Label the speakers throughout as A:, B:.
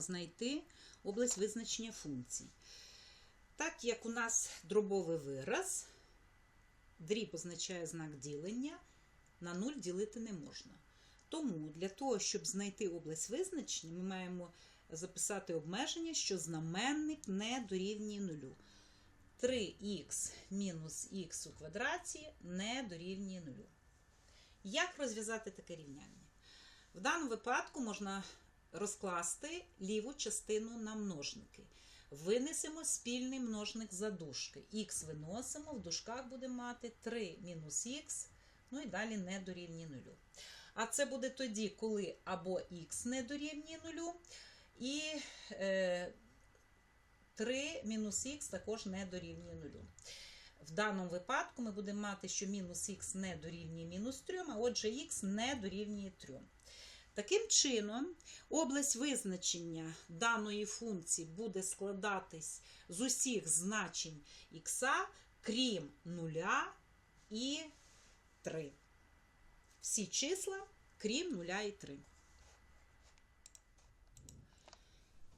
A: знайти область визначення функцій. Так як у нас дробовий вираз, дріб означає знак ділення, на 0 ділити не можна. Тому для того, щоб знайти область визначення, ми маємо записати обмеження, що знаменник не дорівнює нулю. 3х мінус х у квадраті не дорівнює нулю. Як розв'язати таке рівняння? В даному випадку можна розкласти ліву частину на множники. Винесемо спільний множник за дужки. Х виносимо, в дужках будемо мати 3 мінус х, ну і далі не дорівнює нулю. А це буде тоді, коли або х не дорівнює нулю, і е, 3 мінус х також не дорівнює нулю. В даному випадку ми будемо мати, що мінус х не дорівнює мінус 3, а отже х не дорівнює 3. Таким чином, область визначення даної функції буде складатись з усіх значень х, крім 0 і 3. Всі числа, крім 0 і 3.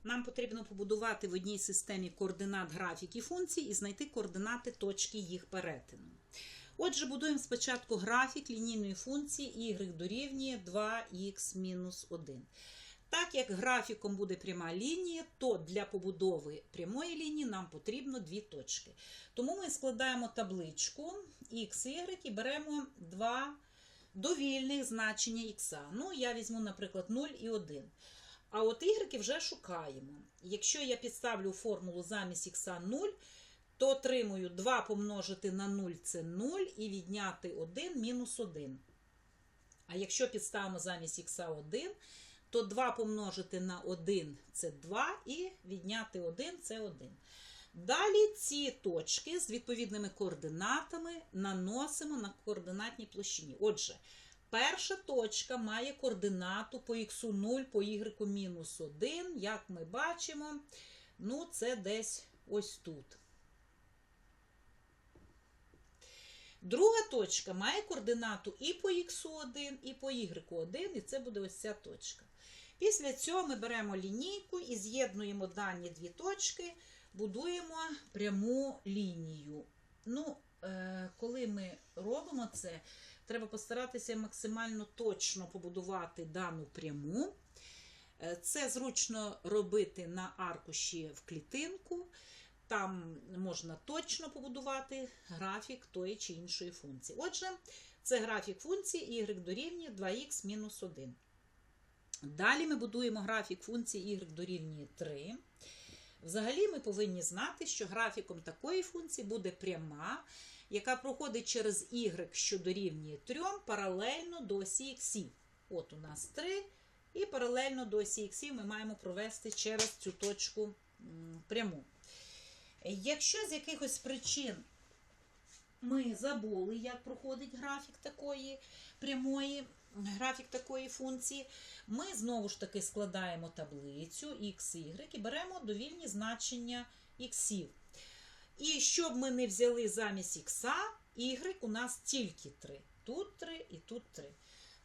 A: Нам потрібно побудувати в одній системі координат графіки функцій і знайти координати точки їх перетину. Отже, будуємо спочатку графік лінійної функції y дорівнює 2х-1. Так як графіком буде пряма лінія, то для побудови прямої лінії нам потрібно дві точки. Тому ми складаємо табличку x, y і беремо два довільних значення х. Ну, я візьму, наприклад, 0 і 1. А от y вже шукаємо. Якщо я підставлю формулу замість х 0, то отримую 2 помножити на 0 це 0 і відняти 1 мінус 1. А якщо підставимо замість х 1, то 2 помножити на 1 це 2 і відняти 1 це 1. Далі ці точки з відповідними координатами наносимо на координатній площині. Отже, перша точка має координату по х 0, по y мінус 1. Як ми бачимо, ну це десь ось тут. Друга точка має координату і по х1, і по y1, і це буде ось ця точка. Після цього ми беремо лінійку і з'єднуємо дані дві точки, будуємо пряму лінію. Ну, е, коли ми робимо це, треба постаратися максимально точно побудувати дану пряму. Е, Це зручно робити на аркуші в клітинку. Там можна точно побудувати графік тої чи іншої функції. Отже, це графік функції y дорівнює 2х мінус 1. Далі ми будуємо графік функції y дорівнює 3. Взагалі, ми повинні знати, що графіком такої функції буде пряма, яка проходить через y, що дорівнює 3, паралельно до осі х. От у нас 3, і паралельно до осі х ми маємо провести через цю точку пряму. Якщо з якихось причин ми забули, як проходить графік такої прямої, графік такої функції, ми знову ж таки складаємо таблицю x, y і беремо довільні значення іксів. І щоб ми не взяли замість х, y у нас тільки 3. Тут 3 і тут 3.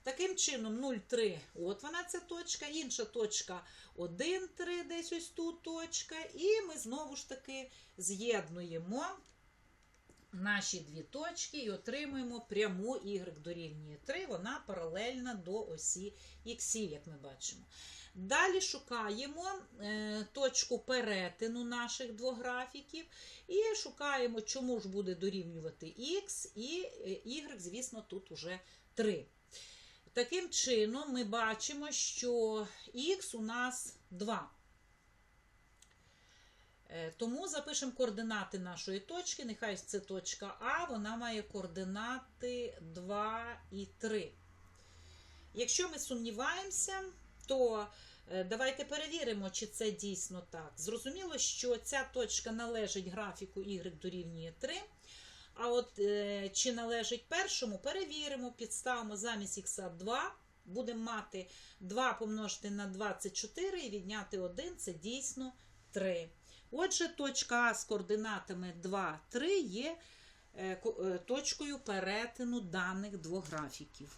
A: Таким чином, 0,3, от вона ця точка, інша точка 1,3, десь ось тут точка. І ми знову ж таки з'єднуємо наші дві точки і отримуємо пряму y дорівнює 3, вона паралельна до осі х, як ми бачимо. Далі шукаємо е, точку перетину наших двох графіків і шукаємо, чому ж буде дорівнювати х, і y, звісно, тут уже 3. Таким чином, ми бачимо, що х у нас 2. Тому запишемо координати нашої точки. Нехай це точка А, вона має координати 2 і 3. Якщо ми сумніваємося, то давайте перевіримо, чи це дійсно так. Зрозуміло, що ця точка належить графіку y дорівнює 3. А от е, чи належить першому, перевіримо, підставимо замість х 2. Будемо мати 2 помножити на 24 і відняти 1 це дійсно 3. Отже, точка А з координатами 2, 3 є е, точкою перетину даних двох графіків.